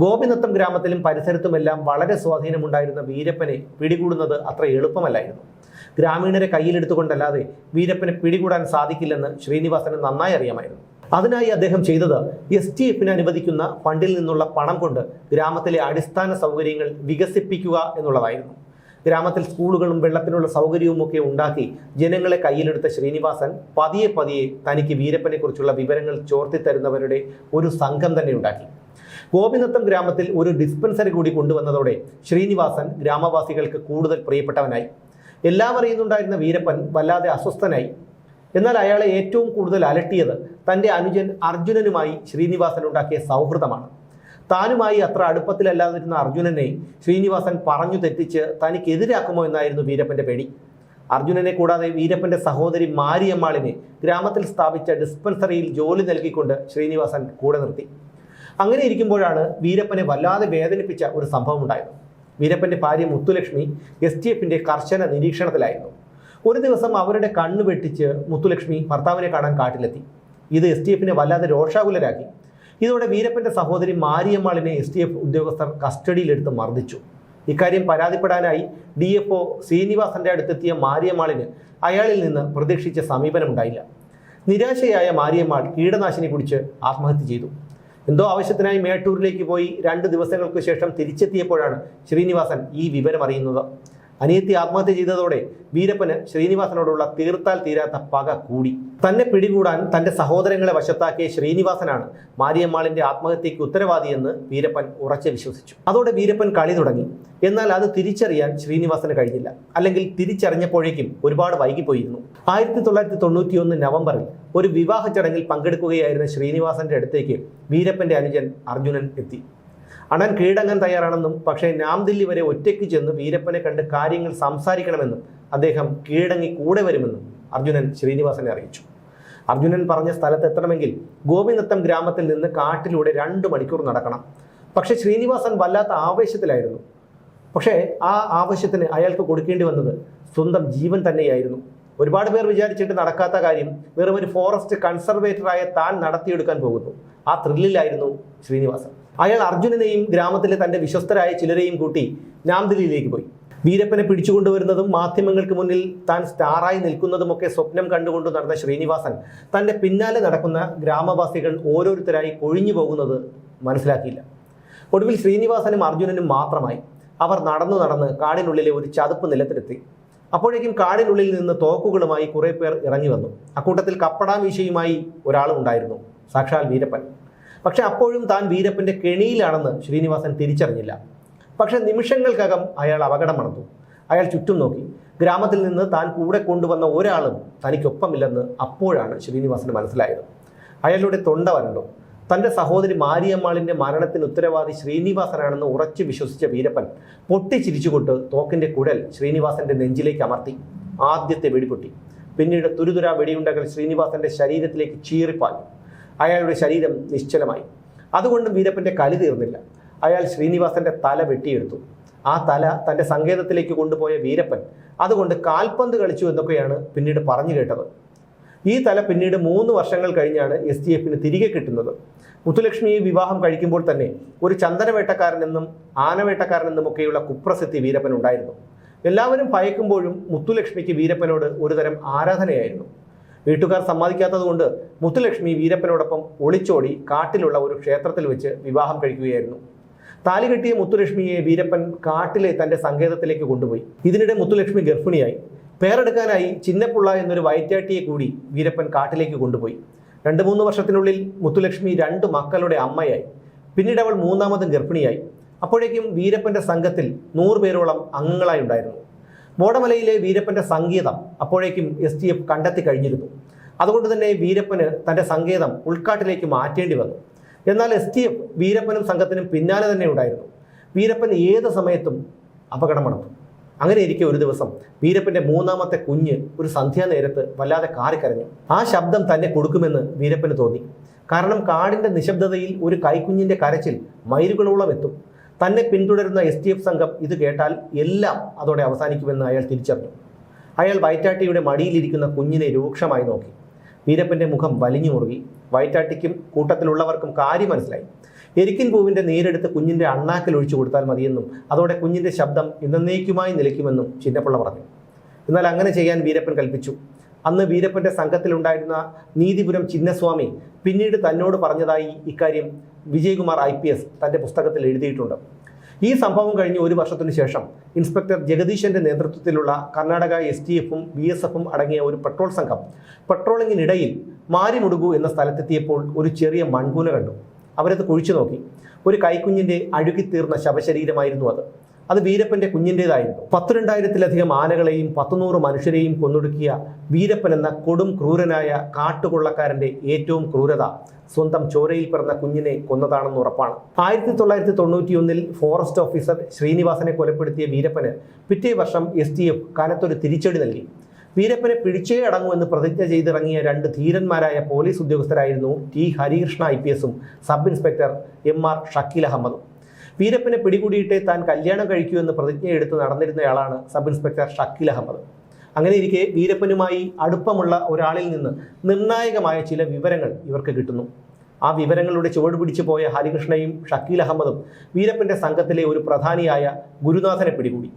ഗോപിനത്തം ഗ്രാമത്തിലും പരിസരത്തുമെല്ലാം വളരെ സ്വാധീനമുണ്ടായിരുന്ന വീരപ്പനെ പിടികൂടുന്നത് അത്ര എളുപ്പമല്ലായിരുന്നു. ഗ്രാമീണരെ കയ്യിലെടുത്തുകൊണ്ടല്ലാതെ വീരപ്പനെ പിടികൂടാൻ സാധിക്കില്ലെന്ന് ശ്രീനിവാസന് നന്നായി അറിയാമായിരുന്നു. അതിനായി അദ്ദേഹം ചെയ്തത് എസ് ടി എഫിന് അനുവദിക്കുന്ന ഫണ്ടിൽ നിന്നുള്ള പണം കൊണ്ട് ഗ്രാമത്തിലെ അടിസ്ഥാന സൗകര്യങ്ങൾ വികസിപ്പിക്കുക എന്നുള്ളതായിരുന്നു. ഗ്രാമത്തിൽ സ്കൂളുകളും വെള്ളത്തിനുള്ള സൗകര്യവും ഒക്കെ ഉണ്ടാക്കി ജനങ്ങളെ കയ്യിലെടുത്ത ശ്രീനിവാസൻ പതിയെ പതിയെ തനിക്ക് വീരപ്പനെക്കുറിച്ചുള്ള വിവരങ്ങൾ ചോർത്തി തരുന്നവരുടെ ഒരു സംഘം തന്നെ ഉണ്ടാക്കി. ഗോപിനത്തം ഗ്രാമത്തിൽ ഒരു ഡിസ്പെൻസറി കൂടി കൊണ്ടുവന്നതോടെ ശ്രീനിവാസൻ ഗ്രാമവാസികൾക്ക് കൂടുതൽ പ്രിയപ്പെട്ടവനായി. എല്ലാം അറിയുന്നുണ്ടായിരുന്ന വീരപ്പൻ വല്ലാതെ അസ്വസ്ഥനായി. എന്നാൽ അയാളെ ഏറ്റവും കൂടുതൽ അലട്ടിയത് തന്റെ അനുജൻ അർജുനനുമായി ശ്രീനിവാസൻ ഉണ്ടാക്കിയ സൗഹൃദമാണ്. താനുമായി അത്ര അടുപ്പത്തിലല്ലാതിരുന്ന അർജുനനെ ശ്രീനിവാസൻ പറഞ്ഞു തെറ്റിച്ച് തനിക്കെതിരാക്കുമോ എന്നായിരുന്നു വീരപ്പന്റെ പേടി. അർജുനനെ കൂടാതെ വീരപ്പന്റെ സഹോദരി മാരിയമ്മാളിനെ ഗ്രാമത്തിൽ സ്ഥാപിച്ച ഡിസ്പെൻസറിയിൽ ജോലി നൽകിക്കൊണ്ട് ശ്രീനിവാസൻ കൂടെ നിർത്തി. അങ്ങനെ ഇരിക്കുമ്പോഴാണ് വീരപ്പനെ വല്ലാതെ വേദനിപ്പിച്ച ഒരു സംഭവം ഉണ്ടായത്. വീരപ്പന്റെ ഭാര്യ മുത്തുലക്ഷ്മി എസ് ടി എഫിന്റെ കർശന നിരീക്ഷണത്തിലായിരുന്നു. ഒരു ദിവസം അവരുടെ കണ്ണു വെട്ടിച്ച് മുത്തുലക്ഷ്മി ഭർത്താവിനെ കാണാൻ കാട്ടിലെത്തി. ഇത് എസ് ടി എഫിനെ വല്ലാതെ രോഷാകുലരാക്കി. ഇതോടെ വീരപ്പന്റെ സഹോദരി മാരിയമ്മാളിനെ എസ് ടി എഫ് ഉദ്യോഗസ്ഥർ കസ്റ്റഡിയിലെടുത്ത് മർദ്ദിച്ചു. ഇക്കാര്യം പരാതിപ്പെടാനായി ഡി എഫ് ഒ ശ്രീനിവാസന്റെ അടുത്തെത്തിയ മാരിയമ്മാളിന് അയാളിൽ നിന്ന് പ്രതീക്ഷിച്ച സമീപനമുണ്ടായില്ല. നിരാശയായ മാരിയമ്മാൾ കീടനാശിനി കുടിച്ച് ആത്മഹത്യ ചെയ്തു. എന്തോ ആവശ്യത്തിനായി മേട്ടൂരിലേക്ക് പോയി രണ്ട് ദിവസങ്ങൾക്ക് ശേഷം തിരിച്ചെത്തിയപ്പോഴാണ് ശ്രീനിവാസൻ ഈ വിവരം അറിയുന്നത്. അനിയത്തി ആത്മഹത്യ ചെയ്തതോടെ വീരപ്പന് ശ്രീനിവാസനോടുള്ള തീർത്താൽ തീരാത്ത പക കൂടി. തന്നെ പിടികൂടാൻ തന്റെ സഹോദരങ്ങളെ വശത്താക്കിയ ശ്രീനിവാസനാണ് മാരിയമ്മാളിന്റെ ആത്മഹത്യയ്ക്ക് ഉത്തരവാദിയെന്ന് വീരപ്പൻ ഉറച്ചു വിശ്വസിച്ചു. അതോടെ വീരപ്പൻ കളി തുടങ്ങി. എന്നാൽ അത് തിരിച്ചറിയാൻ ശ്രീനിവാസന് കഴിഞ്ഞില്ല. അല്ലെങ്കിൽ തിരിച്ചറിഞ്ഞപ്പോഴേക്കും ഒരുപാട് വൈകിപ്പോയിരുന്നു. ആയിരത്തി തൊള്ളായിരത്തി തൊണ്ണൂറ്റിയൊന്ന് നവംബറിൽ ഒരു വിവാഹ ചടങ്ങിൽ പങ്കെടുക്കുകയായിരുന്ന ശ്രീനിവാസന്റെ അടുത്തേക്ക് വീരപ്പന്റെ അനുജൻ അർജുനൻ എത്തി. അണൻ കീഴടങ്ങാൻ തയ്യാറാണെന്നും പക്ഷേ നാംദില്ലി വരെ ഒറ്റയ്ക്ക് ചെന്ന് വീരപ്പനെ കണ്ട് കാര്യങ്ങൾ സംസാരിക്കണമെന്നും അദ്ദേഹം കീഴടങ്ങി കൂടെ വരുമെന്നും അർജുനൻ ശ്രീനിവാസനെ അറിയിച്ചു. അർജുനൻ പറഞ്ഞ സ്ഥലത്ത് എത്തണമെങ്കിൽ ഗോപിനത്തം ഗ്രാമത്തിൽ നിന്ന് കാട്ടിലൂടെ രണ്ട് മണിക്കൂർ നടക്കണം. പക്ഷേ ശ്രീനിവാസൻ വല്ലാത്ത ആവേശത്തിലായിരുന്നു. പക്ഷേ ആ ആവശ്യത്തിന് അയാൾക്ക് കൊടുക്കേണ്ടി വന്നത് സ്വന്തം ജീവൻ തന്നെയായിരുന്നു. ഒരുപാട് പേർ വിചാരിച്ചിട്ട് നടക്കാത്ത കാര്യം വെറും ഒരു ഫോറസ്റ്റ് കൺസർവേറ്ററായ താൻ നടത്തിയെടുക്കാൻ പോകുന്നു. ആ ത്രില്ലിലായിരുന്നു ശ്രീനിവാസൻ. അയാൾ അർജുനനെയും ഗ്രാമത്തിലെ തന്റെ വിശ്വസ്തരായ ചിലരെയും കൂട്ടി നാംദിലിയിലേക്ക് പോയി. വീരപ്പനെ പിടിച്ചുകൊണ്ടുവരുന്നതും മാധ്യമങ്ങൾക്ക് മുന്നിൽ താൻ സ്റ്റാറായി നിൽക്കുന്നതുമൊക്കെ സ്വപ്നം കണ്ടുകൊണ്ട് നടന്ന ശ്രീനിവാസൻ തന്റെ പിന്നാലെ നടക്കുന്ന ഗ്രാമവാസികൾ ഓരോരുത്തരായി കൊഴിഞ്ഞു പോകുന്നത് മനസ്സിലാക്കിയില്ല. ഒടുവിൽ ശ്രീനിവാസനും അർജുനനും മാത്രമായി. അവർ നടന്നു നടന്ന് കാടിനുള്ളിലെ ഒരു ചതുപ്പ് നിലത്തിലെത്തി. അപ്പോഴേക്കും കാടിനുള്ളിൽ നിന്ന് തോക്കുകളുമായി കുറെ പേർ ഇറങ്ങി വന്നു. അക്കൂട്ടത്തിൽ കപ്പടാ വീശയുമായി ഒരാളും ഉണ്ടായിരുന്നു സാക്ഷാൽ വീരപ്പൻ. പക്ഷെ അപ്പോഴും താൻ വീരപ്പന്റെ കെണിയിലാണെന്ന് ശ്രീനിവാസൻ തിരിച്ചറിഞ്ഞില്ല. പക്ഷെ നിമിഷങ്ങൾക്കകം അയാൾ അപകടം മണത്തു അയാൾ ചുറ്റും നോക്കി. ഗ്രാമത്തിൽ നിന്ന് താൻ കൂടെ കൊണ്ടുവന്ന ഒരാളും തനിക്കൊപ്പമില്ലെന്ന് അപ്പോഴാണ് ശ്രീനിവാസന് മനസ്സിലായത്. അയാളുടെ തൊണ്ട വരണ്ടു. തന്റെ സഹോദരി മാരിയമ്മാളിന്റെ മരണത്തിന് ഉത്തരവാദി ശ്രീനിവാസനാണെന്ന് ഉറച്ചു വിശ്വസിച്ച വീരപ്പൻ പൊട്ടിച്ചിരിച്ചുകൊണ്ട് തോക്കിന്റെ കുഴൽ ശ്രീനിവാസന്റെ നെഞ്ചിലേക്ക് അമർത്തി. ആദ്യത്തെ വെടിപൊട്ടി. പിന്നീട് തുരുതുര വെടിയുണ്ടകൾ ശ്രീനിവാസന്റെ ശരീരത്തിലേക്ക് ചീറിപ്പാഞ്ഞു. അയാളുടെ ശരീരം നിശ്ചലമായി. അതുകൊണ്ടും വീരപ്പന്റെ കലി തീർന്നില്ല. അയാൾ ശ്രീനിവാസന്റെ തല വെട്ടിയെടുത്തു. ആ തല തന്റെ സങ്കേതത്തിലേക്ക് കൊണ്ടുപോയ വീരപ്പൻ അതുകൊണ്ട് കാൽപന്ത് കളിച്ചു എന്നൊക്കെയാണ് പിന്നീട് പറഞ്ഞു കേട്ടത്. ഈ തല പിന്നീട് മൂന്ന് വർഷങ്ങൾ കഴിഞ്ഞാണ് എസ് ഡി എഫിന് തിരികെ കിട്ടുന്നത്. മുത്തുലക്ഷ്മിയെ വിവാഹം കഴിക്കുമ്പോൾ തന്നെ ഒരു ചന്ദനവേട്ടക്കാരനെന്നും ആനവേട്ടക്കാരനെന്നും ഒക്കെയുള്ള കുപ്രസിദ്ധി വീരപ്പൻ ഉണ്ടായിരുന്നു. എല്ലാവരും ഭയക്കുമ്പോഴും മുത്തുലക്ഷ്മിക്ക് വീരപ്പനോട് ഒരുതരം ആരാധനയായിരുന്നു. വീട്ടുകാർ സമ്മതിക്കാത്തതുകൊണ്ട് മുത്തുലക്ഷ്മി വീരപ്പനോടൊപ്പം ഒളിച്ചോടി കാട്ടിലുള്ള ഒരു ക്ഷേത്രത്തിൽ വെച്ച് വിവാഹം കഴിക്കുകയായിരുന്നു. താലി കെട്ടിയ മുത്തുലക്ഷ്മിയെ വീരപ്പൻ കാട്ടിലെ തന്റെ സങ്കേതത്തിലേക്ക് കൊണ്ടുപോയി. ഇതിനിടെ മുത്തുലക്ഷ്മി ഗർഭിണിയായി. പേരെടുക്കാനായി ചിന്നപ്പുള്ള എന്നൊരു വയറ്റാട്ടിയെ കൂടി വീരപ്പൻ കാട്ടിലേക്ക് കൊണ്ടുപോയി. രണ്ട് മൂന്ന് വർഷത്തിനുള്ളിൽ മുത്തുലക്ഷ്മി രണ്ട് മക്കളുടെ അമ്മയായി. പിന്നീട് അവൾ മൂന്നാമതും ഗർഭിണിയായി. അപ്പോഴേക്കും വീരപ്പന്റെ സംഘത്തിൽ നൂറ് പേരോളം അംഗങ്ങളായി ഉണ്ടായിരുന്നു. മോടമലയിലെ വീരപ്പന്റെ സംഗീതം അപ്പോഴേക്കും എസ് ടി എഫ് കണ്ടെത്തി കഴിഞ്ഞിരുന്നു. അതുകൊണ്ട് തന്നെ വീരപ്പന് തന്റെ സംഗീതം ഉൾക്കാട്ടിലേക്ക് മാറ്റേണ്ടി വന്നു. എന്നാൽ എസ് ടി എഫ് വീരപ്പനും സംഘത്തിനും പിന്നാലെ തന്നെ ഉണ്ടായിരുന്നു. വീരപ്പൻ ഏത് സമയത്തും അപകടം അങ്ങനെ ഇരിക്കെ ഒരു ദിവസം വീരപ്പന്റെ മൂന്നാമത്തെ കുഞ്ഞ് ഒരു സന്ധ്യാനേരത്ത് വല്ലാതെ കാറിക്കരഞ്ഞു. ആ ശബ്ദം തന്നെ കൊടുക്കുമെന്ന് വീരപ്പന് തോന്നി. കാരണം കാടിന്റെ നിശബ്ദതയിൽ ഒരു കൈക്കുഞ്ഞിന്റെ കരച്ചിൽ മൈലുകളോളം എത്തും. തന്നെ പിന്തുടരുന്ന എസ് ടി എഫ് സംഘം ഇത് കേട്ടാൽ എല്ലാം അതോടെ അവസാനിക്കുമെന്ന് അയാൾ തിരിച്ചറിഞ്ഞു. അയാൾ വയറ്റാട്ടിയുടെ മടിയിലിരിക്കുന്ന കുഞ്ഞിനെ രൂക്ഷമായി നോക്കി. വീരപ്പന്റെ മുഖം വലിഞ്ഞു മുറുകി വൈറ്റാട്ടിക്കും കൂട്ടത്തിലുള്ളവർക്കും കാര്യം മനസ്സിലായി എരിക്കിൻ പൂവിന്റെ നീരെടുത്ത് കുഞ്ഞിന്റെ അണ്ണാക്കിൽ ഒഴിച്ചു കൊടുത്താൽ മതിയെന്നും അതോടെ കുഞ്ഞിന്റെ ശബ്ദം എന്നേക്കുമായി നിലയ്ക്കുമെന്നും ചിന്നപ്പിള്ള പറഞ്ഞു. എന്നാൽ അങ്ങനെ ചെയ്യാൻ വീരപ്പൻ കൽപ്പിച്ചു. അന്ന് വീരപ്പന്റെ സംഘത്തിലുണ്ടായിരുന്ന നീതിപുരം ചിന്നസ്വാമി പിന്നീട് തന്നോട് പറഞ്ഞതായി ഇക്കാര്യം വിജയകുമാർ ഐ പി എസ് തന്റെ പുസ്തകത്തിൽ എഴുതിയിട്ടുണ്ട്. ഈ സംഭവം കഴിഞ്ഞ് ഒരു വർഷത്തിനു ശേഷം ഇൻസ്പെക്ടർ ജഗദീശന്റെ നേതൃത്വത്തിലുള്ള കർണാടക എസ് ടി എഫും ബി എസ് എഫും അടങ്ങിയ ഒരു പെട്രോൾ സംഘം പെട്രോളിങ്ങിനിടയിൽ മാരിമുടുകു എന്ന സ്ഥലത്തെത്തിയപ്പോൾ ഒരു ചെറിയ മൺകൂന കണ്ടു. അവരത് കുഴിച്ചു നോക്കി. ഒരു കൈക്കുഞ്ഞിന്റെ അഴുകിത്തീർന്ന ശവശരീരമായിരുന്നു അത്. അത് വീരപ്പന്റെ കുഞ്ഞിന്റെതായിരുന്നു പത്തുരണ്ടായിരത്തിലധികം ആനകളെയും പത്തുനൂറ് മനുഷ്യരെയും കൊന്നൊടുക്കിയ വീരപ്പൻ എന്ന കൊടും ക്രൂരനായ കാട്ടുകൊള്ളക്കാരന്റെ ഏറ്റവും ക്രൂരത സ്വന്തം ചോരയിൽ പിറന്ന കുഞ്ഞിനെ കൊന്നതാണെന്ന് ഉറപ്പാണ്. ആയിരത്തി തൊള്ളായിരത്തി തൊണ്ണൂറ്റിയൊന്നിൽ ഫോറസ്റ്റ് ഓഫീസർ ശ്രീനിവാസനെ കൊലപ്പെടുത്തിയ വീരപ്പന് പിറ്റേ വർഷം എസ് ടി എഫ് കനത്തൊരു തിരിച്ചടി നൽകി. വീരപ്പനെ പിടിച്ചേ അടങ്ങുമെന്ന് പ്രതിജ്ഞ ചെയ്തിറങ്ങിയ രണ്ട് ധീരന്മാരായ പോലീസ് ഉദ്യോഗസ്ഥരായിരുന്നു ടി ഹരികൃഷ്ണ ഐ പി എസും sub inspector M R Shakeel അഹമ്മദും. വീരപ്പനെ പിടികൂടിയിട്ടേ താൻ കല്യാണം കഴിക്കൂ എന്ന് പ്രതിജ്ഞയെടുത്ത് നടന്നിരുന്നയാളാണ് സബ് ഇൻസ്പെക്ടർ ഷക്കീൽ അഹമ്മദ്. അങ്ങനെ ഇരിക്കെ വീരപ്പനുമായി അടുപ്പമുള്ള ഒരാളിൽ നിന്ന് നിർണായകമായ ചില വിവരങ്ങൾ ഇവർക്ക് കിട്ടുന്നു. ആ വിവരങ്ങളുടെ ചുവട് പിടിച്ചു പോയ ഹരികൃഷ്ണയും ഷക്കീൽ അഹമ്മദും വീരപ്പന്റെ സംഘത്തിലെ ഒരു പ്രധാനിയായ ഗുരുനാഥനെ പിടികൂടി.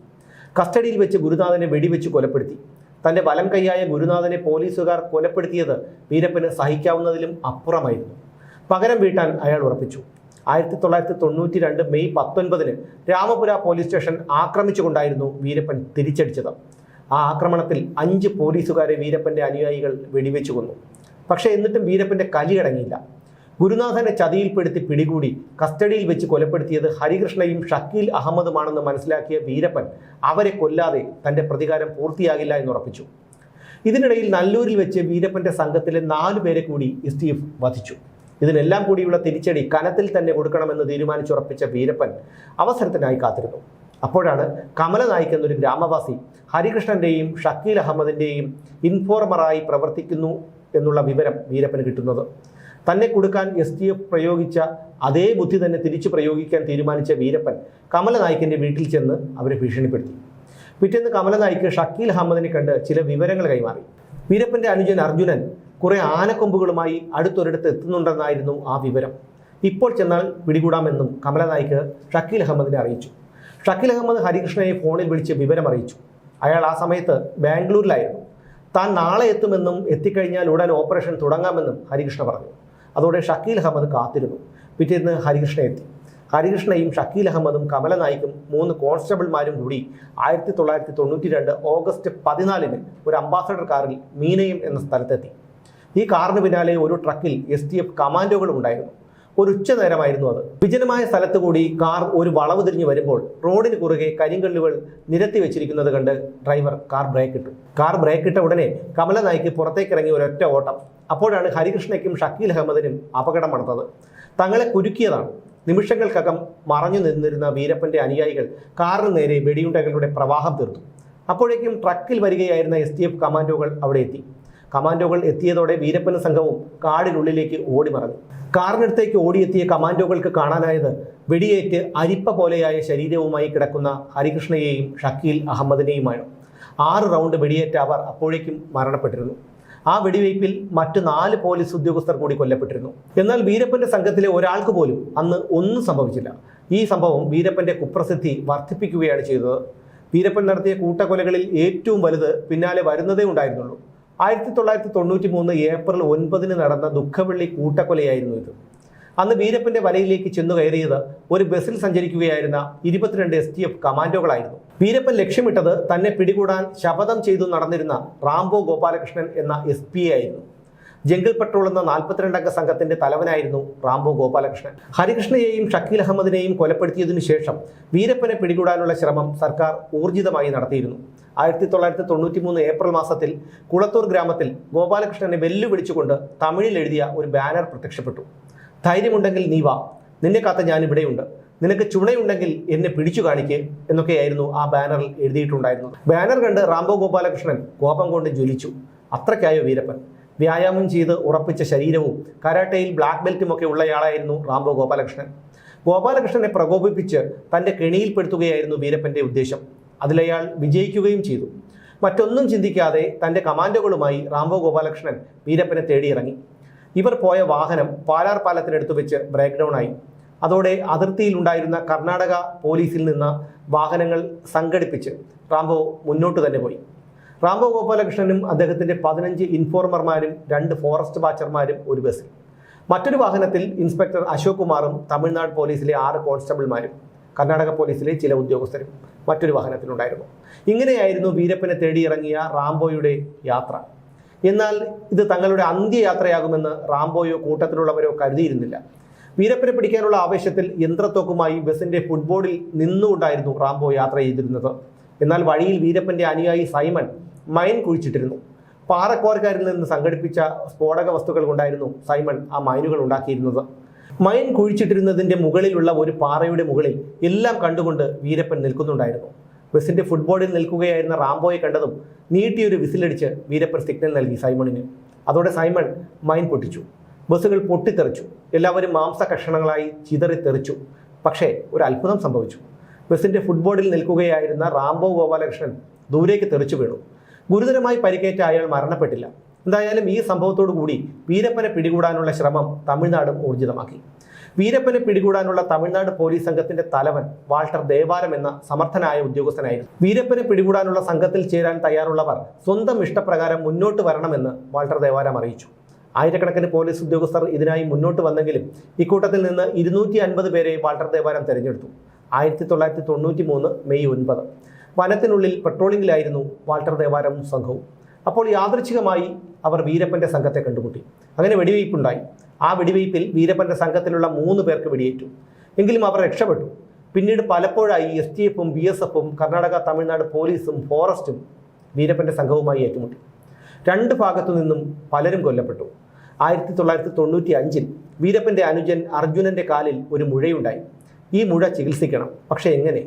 കസ്റ്റഡിയിൽ വെച്ച് ഗുരുനാഥനെ വെടിവെച്ച് കൊലപ്പെടുത്തി. തന്റെ വലം കൈയായ ഗുരുനാഥനെ പോലീസുകാർ കൊലപ്പെടുത്തിയത് വീരപ്പന് സഹിക്കാവുന്നതിലും അപ്പുറമായിരുന്നു. പകരം വീട്ടാൻ അയാൾ ഉറപ്പിച്ചു. ആയിരത്തി തൊള്ളായിരത്തി തൊണ്ണൂറ്റി രണ്ട് മെയ് പത്തൊൻപതിന് രാമപുര പോലീസ് സ്റ്റേഷൻ ആക്രമിച്ചുകൊണ്ടായിരുന്നു വീരപ്പൻ തിരിച്ചടിച്ചത്. ആ ആക്രമണത്തിൽ അഞ്ച് പോലീസുകാരെ വീരപ്പന്റെ അനുയായികൾ വെടിവെച്ചു കൊന്നു. പക്ഷേ എന്നിട്ടും വീരപ്പന്റെ കലിയടങ്ങിയില്ല ഗുരുനാഥനെ ചതിയിൽപ്പെടുത്തി പിടികൂടി കസ്റ്റഡിയിൽ വെച്ച് കൊലപ്പെടുത്തിയത് ഹരികൃഷ്ണയും ഷക്കീൽ അഹമ്മദുമാണെന്ന് മനസ്സിലാക്കിയ വീരപ്പൻ അവരെ കൊല്ലാതെ തന്റെ പ്രതികാരം പൂർത്തിയാകില്ല എന്നുറപ്പിച്ചു. ഇതിനിടയിൽ നല്ലൂരിൽ വെച്ച് വീരപ്പന്റെ സംഘത്തിലെ നാലു പേരെ കൂടി എഫ് വധിച്ചു. ഇതിനെല്ലാം കൂടിയുള്ള തിരിച്ചടി കനത്തിൽ തന്നെ കൊടുക്കണമെന്ന് തീരുമാനിച്ചുറപ്പിച്ച വീരപ്പൻ അവസരത്തിനായി കാത്തിരുന്നു. അപ്പോഴാണ് കമലനായിക് എന്നൊരു ഗ്രാമവാസി ഹരികൃഷ്ണന്റെയും ഷക്കീൽ അഹമ്മദിന്റെയും ഇൻഫോർമറായി പ്രവർത്തിക്കുന്നു എന്നുള്ള വിവരം വീരപ്പന് കിട്ടുന്നത്. തന്നെ കൊടുക്കാൻ എസ് ടി എഫ് പ്രയോഗിച്ച അതേ ബുദ്ധി തന്നെ തിരിച്ചു പ്രയോഗിക്കാൻ തീരുമാനിച്ച വീരപ്പൻ കമലനായിക്കിന്റെ വീട്ടിൽ ചെന്ന് അവരെ ഭീഷണിപ്പെടുത്തി. പിറ്റേന്ന് കമലനായിക്ക് ഷക്കീൽ അഹമ്മദിനെ കണ്ട് ചില വിവരങ്ങൾ കൈമാറി. വീരപ്പന്റെ അനുജൻ അർജുനൻ കുറേ ആനക്കൊമ്പുകളുമായി അടുത്തൊരിടത്ത് എത്തുന്നുണ്ടെന്നായിരുന്നു ആ വിവരം. ഇപ്പോൾ ചെന്നാൽ പിടികൂടാമെന്നും കമലനായിക്ക് ഷക്കീൽ അഹമ്മദിനെ അറിയിച്ചു. ഷക്കീൽ അഹമ്മദ് ഹരികൃഷ്ണയെ ഫോണിൽ വിളിച്ച് വിവരം അറിയിച്ചു. അയാൾ ആ സമയത്ത് ബാംഗ്ലൂരിലായിരുന്നു. താൻ നാളെ എത്തുമെന്നും എത്തിക്കഴിഞ്ഞാൽ ഉടൻ ഓപ്പറേഷൻ തുടങ്ങാമെന്നും ഹരികൃഷ്ണ പറഞ്ഞു. അതോടെ ഷക്കീൽ അഹമ്മദ് കാത്തിരുന്നു. പിറ്റേന്ന് ഹരികൃഷ്ണ എത്തി. ഹരികൃഷ്ണയും ഷക്കീൽ അഹമ്മദും കമലനായിക്കും മൂന്ന് കോൺസ്റ്റബിൾമാരും കൂടി ആയിരത്തി തൊള്ളായിരത്തി തൊണ്ണൂറ്റി രണ്ട് ഓഗസ്റ്റ് പതിനാലിന് ഒരു അംബാസഡർ കാറിൽ മീനയം എന്ന സ്ഥലത്തെത്തി. ഈ കാറിന് പിന്നാലെ ഒരു ട്രക്കിൽ എസ് ടി എഫ് കമാൻഡോകളും ഉണ്ടായിരുന്നു. ഒരു ഉച്ച നേരമായിരുന്നു അത്. വിജനമായ സ്ഥലത്ത് കൂടി കാർ ഒരു വളവ് തിരിഞ്ഞ് വരുമ്പോൾ റോഡിന് കുറുകെ കരിങ്കല്ലുകൾ നിരത്തി വെച്ചിരിക്കുന്നത് കണ്ട് ഡ്രൈവർ കാർ ബ്രേക്ക് ഇട്ടു കാർ ബ്രേക്ക് ഇട്ട ഉടനെ കമലനായിക്ക് പുറത്തേക്ക് ഇറങ്ങി ഒരൊറ്റ ഓട്ടം. അപ്പോഴാണ് ഹരികൃഷ്ണയ്ക്കും ഷക്കീൽ അഹമ്മദിനും അപകടം നടന്നത്. തങ്ങളെ കുരുക്കിയതാണ്. നിമിഷങ്ങൾക്കകം മറഞ്ഞു നിന്നിരുന്ന വീരപ്പന്റെ അനുയായികൾ കാറിന് നേരെ വെടിയുണ്ടകളുടെ പ്രവാഹം തീർത്തു. അപ്പോഴേക്കും ട്രക്കിൽ വരികയായിരുന്ന എസ് ടി എഫ് കമാൻഡോകൾ അവിടെ എത്തി. കമാൻഡോകൾ എത്തിയതോടെ വീരപ്പൻ സംഘവും കാടിനുള്ളിലേക്ക് ഓടി മറഞ്ഞു കാറിനടുത്തേക്ക് ഓടിയെത്തിയ കമാൻഡോകൾക്ക് കാണാനായത് വെടിയേറ്റ് അരിപ്പ പോലെയായ ശരീരവുമായി കിടക്കുന്ന ഹരികൃഷ്ണയെയും ഷക്കീൽ അഹമ്മദിനെയുമാണ്. ആറ് റൗണ്ട് വെടിയേറ്റ അവർ അപ്പോഴേക്കും മരണപ്പെട്ടിരുന്നു. ആ വെടിവയ്പിൽ മറ്റു നാല് പോലീസ് ഉദ്യോഗസ്ഥർ കൂടി കൊല്ലപ്പെട്ടിരുന്നു. എന്നാൽ വീരപ്പന്റെ സംഘത്തിലെ ഒരാൾക്ക് പോലും അന്ന് ഒന്നും സംഭവിച്ചില്ല. ഈ സംഭവം വീരപ്പന്റെ കുപ്രസിദ്ധി വർദ്ധിപ്പിക്കുകയാണ് ചെയ്തത്. വീരപ്പൻ നടത്തിയ കൂട്ടക്കൊലകളിൽ ഏറ്റവും വലുത് പിന്നാലെ വരുന്നതേ ഉണ്ടായിരുന്നുള്ളൂ. ആയിരത്തി തൊള്ളായിരത്തി തൊണ്ണൂറ്റി മൂന്ന് ഏപ്രിൽ ഒൻപതിന് നടന്ന ദുഃഖവെള്ളി കൂട്ടക്കൊലയായിരുന്നു ഇത്. അന്ന് വീരപ്പന്റെ വലയിലേക്ക് ചെന്നു കയറിയത് ഒരു ബസ്സിൽ സഞ്ചരിക്കുകയായിരുന്ന ഇരുപത്തിരണ്ട് എസ് ടി എഫ് കമാൻഡോകളായിരുന്നു. വീരപ്പൻ ലക്ഷ്യമിട്ടത് തന്നെ പിടികൂടാൻ ശപഥം ചെയ്തു നടന്നിരുന്ന റാംബോ ഗോപാലകൃഷ്ണൻ എന്ന എസ് പി എ ആയിരുന്നു. ജംഗിൾ പെട്രോൾ എന്ന നാൽപ്പത്തിരണ്ടംഗ സംഘത്തിന്റെ തലവനായിരുന്നു റാംബോ ഗോപാലകൃഷ്ണൻ. ഹരികൃഷ്ണയെയും ഷക്കീൽ അഹമ്മദിനെയും കൊലപ്പെടുത്തിയതിനു ശേഷം വീരപ്പനെ പിടികൂടാനുള്ള ശ്രമം സർക്കാർ ഊർജിതമായി നടത്തിയിരുന്നു. ആയിരത്തി തൊള്ളായിരത്തി തൊണ്ണൂറ്റി മൂന്ന് ഏപ്രിൽ മാസത്തിൽ കുളത്തൂർ ഗ്രാമത്തിൽ ഗോപാലകൃഷ്ണനെ വെല്ലുവിളിച്ചുകൊണ്ട് തമിഴിൽ എഴുതിയ ഒരു ബാനർ പ്രത്യക്ഷപ്പെട്ടു. ധൈര്യമുണ്ടെങ്കിൽ നീ വാ. നിന്നെ കാത്ത ഞാൻ ഇവിടെയുണ്ട്. നിനക്ക് ചുണയുണ്ടെങ്കിൽ എന്നെ പിടിച്ചു കാണിക്ക് എന്നൊക്കെയായിരുന്നു ആ ബാനറിൽ എഴുതിയിട്ടുണ്ടായിരുന്നത്. ബാനർ കണ്ട് റാംബോ ഗോപാലകൃഷ്ണൻ കോപം കൊണ്ട് ജ്വലിച്ചു. അത്രയ്ക്കായോ വീരപ്പൻ? വ്യായാമം ചെയ്ത് ഉറപ്പിച്ച ശരീരവും കരാട്ടയിൽ ബ്ലാക്ക് ബെൽറ്റും ഒക്കെ ഉള്ളയാളായിരുന്നു റാംബോ ഗോപാലകൃഷ്ണൻ. ഗോപാലകൃഷ്ണനെ പ്രകോപിപ്പിച്ച് തന്റെ കെണിയിൽപ്പെടുത്തുകയായിരുന്നു വീരപ്പന്റെ ഉദ്ദേശം. അതിലയാൾ വിജയിക്കുകയും ചെയ്തു. മറ്റൊന്നും ചിന്തിക്കാതെ തന്റെ കമാൻഡോകളുമായി റാംബോ ഗോപാലകൃഷ്ണൻ വീരപ്പനെ തേടിയിറങ്ങി. ഇവർ പോയ വാഹനം പാലാർ പാലത്തിനടുത്ത് വെച്ച് ബ്രേക്ക് ഡൗൺ ആയി. അതോടെ അതിർത്തിയിലുണ്ടായിരുന്ന കർണാടക പോലീസിൽ നിന്ന് വാഹനങ്ങൾ സംഘടിപ്പിച്ച് റാംബോ മുന്നോട്ട് തന്നെ പോയി. റാംബോ ഗോപാലകൃഷ്ണനും അദ്ദേഹത്തിന്റെ പതിനഞ്ച് ഇൻഫോർമർമാരും രണ്ട് ഫോറസ്റ്റ് വാച്ചർമാരും ഒരു ബസ്സിൽ. മറ്റൊരു വാഹനത്തിൽ ഇൻസ്പെക്ടർ അശോക് കുമാറും തമിഴ്നാട് പോലീസിലെ ആറ് കോൺസ്റ്റബിൾമാരും കർണാടക പോലീസിലെ ചില ഉദ്യോഗസ്ഥരും മറ്റൊരു വാഹനത്തിലുണ്ടായിരുന്നു. ഇങ്ങനെയായിരുന്നു വീരപ്പനെ തേടിയിറങ്ങിയ റാംബോയുടെ യാത്ര. എന്നാൽ ഇത് തങ്ങളുടെ അന്ത്യയാത്രയാകുമെന്ന് റാംബോയോ കൂട്ടത്തിലുള്ളവരോ കരുതിയിരുന്നില്ല. വീരപ്പനെ പിടിക്കാനുള്ള ആവേശത്തിൽ യന്ത്രത്തോക്കുമായി ബസിന്റെ ഫുട്ബോർഡിൽ നിന്നുകൊണ്ടായിരുന്നു റാംബോ യാത്ര ചെയ്തിരുന്നത്. എന്നാൽ വഴിയിൽ വീരപ്പന്റെ അനുയായി സൈമൺ മൈൻ കുഴിച്ചിട്ടിരുന്നു. പാറക്കോർക്കാരിൽ നിന്ന് സംഘടിപ്പിച്ച സ്ഫോടക വസ്തുക്കൾ കൊണ്ടായിരുന്നു സൈമൺ ആ മൈനുകൾ ഉണ്ടാക്കിയിരുന്നത്. മൈൻ കുഴിച്ചിട്ടിരുന്നതിന്റെ മുകളിലുള്ള ഒരു പാറയുടെ മുകളിൽ എല്ലാം കണ്ടുകൊണ്ട് വീരപ്പൻ നിൽക്കുന്നുണ്ടായിരുന്നു. ബസിന്റെ ഫുട്ബോളിൽ നിൽക്കുകയായിരുന്ന റാംബോയെ കണ്ടതും നീട്ടിയൊരു വിസിലടിച്ച് വീരപ്പൻ സിഗ്നൽ നൽകി സൈമണിന്. അതോടെ സൈമൺ മൈൻ പൊട്ടിച്ചു. ബസ്സുകൾ പൊട്ടിത്തെറിച്ചു. എല്ലാവരും മാംസ കഷണങ്ങളായി ചിതറിത്തെറിച്ചു പക്ഷേ ഒരു അത്ഭുതം സംഭവിച്ചു. ബസിന്റെ ഫുട്ബോളിൽ നിൽക്കുകയായിരുന്ന റാംബോ ഗോപാലകൃഷ്ണൻ ദൂരേക്ക് തെറിച്ചു വീണു. ഗുരുതരമായി പരിക്കേറ്റ അയാൾ മരണപ്പെട്ടില്ല. എന്തായാലും ഈ സംഭവത്തോടു കൂടി വീരപ്പനെ പിടികൂടാനുള്ള ശ്രമം തമിഴ്നാടും ഊർജിതമാക്കി. വീരപ്പനെ പിടികൂടാനുള്ള തമിഴ്നാട് പോലീസ് സംഘത്തിന്റെ തലവൻ വാൾട്ടർ ദേവാരം എന്ന സമർത്ഥനായ ഉദ്യോഗസ്ഥനായിരുന്നു. വീരപ്പനെ പിടികൂടാനുള്ള സംഘത്തിൽ ചേരാൻ തയ്യാറുള്ളവർ സ്വന്തം ഇഷ്ടപ്രകാരം മുന്നോട്ട് വരണമെന്ന് വാൾട്ടർ ദേവാരം അറിയിച്ചു. ആയിരക്കണക്കിന് പോലീസ് ഉദ്യോഗസ്ഥർ ഇതിനായി മുന്നോട്ട് വന്നെങ്കിലും ഇക്കൂട്ടത്തിൽ നിന്ന് ഇരുന്നൂറ്റി അൻപത് പേരെ വാൾട്ടർ ദേവാരം തെരഞ്ഞെടുത്തു. ആയിരത്തി തൊള്ളായിരത്തി തൊണ്ണൂറ്റി മൂന്ന് മെയ് ഒൻപത്. വനത്തിനുള്ളിൽ പെട്രോളിങ്ങിലായിരുന്നു വാൾട്ടർ ദേവാരവും സംഘവും. അപ്പോൾ യാദൃച്ഛികമായി അവർ വീരപ്പന്റെ സംഘത്തെ കണ്ടുമുട്ടി. അങ്ങനെ വെടിവയ്പുണ്ടായി ആ വെടിവയ്പിൽ വീരപ്പന്റെ സംഘത്തിലുള്ള മൂന്ന് പേർക്ക് വെടിയേറ്റു. എങ്കിലും അവർ രക്ഷപ്പെട്ടു. പിന്നീട് പലപ്പോഴായി എസ് ടി എഫും ബി എസ് എഫും കർണാടക തമിഴ്നാട് പോലീസും ഫോറസ്റ്റും വീരപ്പന്റെ സംഘവുമായി ഏറ്റുമുട്ടി. രണ്ട് ഭാഗത്തു നിന്നും പലരും കൊല്ലപ്പെട്ടു. ആയിരത്തി തൊള്ളായിരത്തി തൊണ്ണൂറ്റി അഞ്ചിൽ വീരപ്പന്റെ അനുജൻ അർജുനന്റെ കാലിൽ ഒരു മുഴയുണ്ടായി. ഈ മുഴ ചികിത്സിക്കണം. പക്ഷേ എങ്ങനെ?